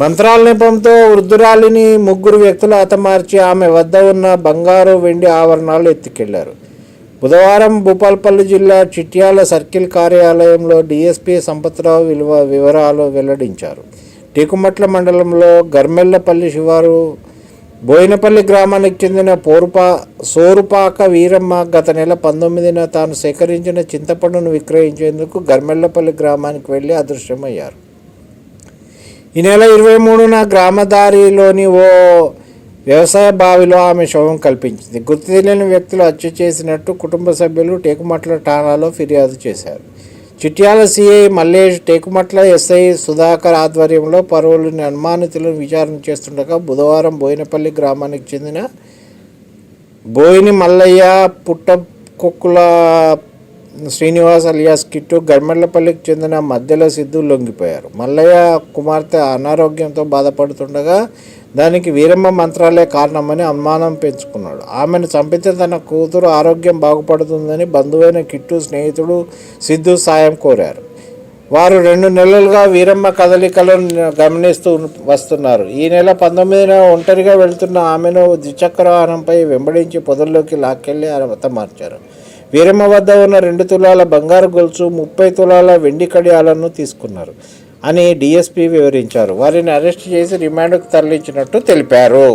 మంత్రాల నెపంతో వృద్ధురాలిని ముగ్గురు వ్యక్తులు హతమార్చి ఆమె వద్ద ఉన్న బంగారు వెండి ఆభరణాలు ఎత్తుకెళ్ళారు. బుధవారం భూపాల్పల్లి జిల్లా చిట్యాల సర్కిల్ కార్యాలయంలో డీఎస్పీ సంపత్రావు విలువ వివరాలు వెల్లడించారు. టేకుమట్ల మండలంలో గర్మెల్లపల్లి శివారు బోయినపల్లి గ్రామానికి చెందిన పోరుపా సోరుపాక వీరమ్మ గత నెల పంతొమ్మిదిన తాను సేకరించిన చింతపండును విక్రయించేందుకు గర్మెల్లపల్లి గ్రామానికి వెళ్ళి అదృశ్యమయ్యారు. ఈ నెల ఇరవై మూడున గ్రామదారిలోని ఓ వ్యవసాయ బావిలో ఆమె శవం కల్పించింది. గుర్తు తెలియని వ్యక్తులు హత్య చేసినట్టు కుటుంబ సభ్యులు టేకుమట్ల ఠాణాలో ఫిర్యాదు చేశారు. చిట్యాల సిఐ మల్లేష్ టేకుమట్ల ఎస్ఐ సుధాకర్ ఆధ్వర్యంలో పరువులని అనుమానితులను విచారణ చేస్తుండగా బుధవారం బోయినపల్లి గ్రామానికి చెందిన బోయిని మల్లయ్య పుట్టకొక్కుల శ్రీనివాస్ అలియాస్ కిట్టు గర్మెళ్ళపల్లికి చెందిన మధ్యలో సిద్ధు లొంగిపోయారు. మల్లయ్య కుమార్తె అనారోగ్యంతో బాధపడుతుండగా దానికి వీరమ్మ మంత్రాలే కారణమని అనుమానం పెంచుకున్నాడు. ఆమెను చంపితే తన కూతురు ఆరోగ్యం బాగుపడుతుందని బంధువైన కిట్టు స్నేహితుడు సిద్ధు సాయం కోరారు. వారు రెండు నెలలుగా వీరమ్మ కదలికలను గమనిస్తూ వస్తున్నారు. ఈ నెల పంతొమ్మిదిన ఒంటరిగా వెళ్తున్న ఆమెను ద్విచక్ర వాహనంపై వెంబడించి పొదల్లోకి లాక్కెళ్ళి హతమార్చారు వీరమ్మ వద్ద ఉన్న రెండు తులాల బంగారు గొలుసు ముప్పై తులాల వెండి కడియాలను తీసుకున్నారు అని డీఎస్పీ వివరించారు. వారిని అరెస్ట్ చేసి రిమాండ్కు తరలించినట్టు తెలిపారు.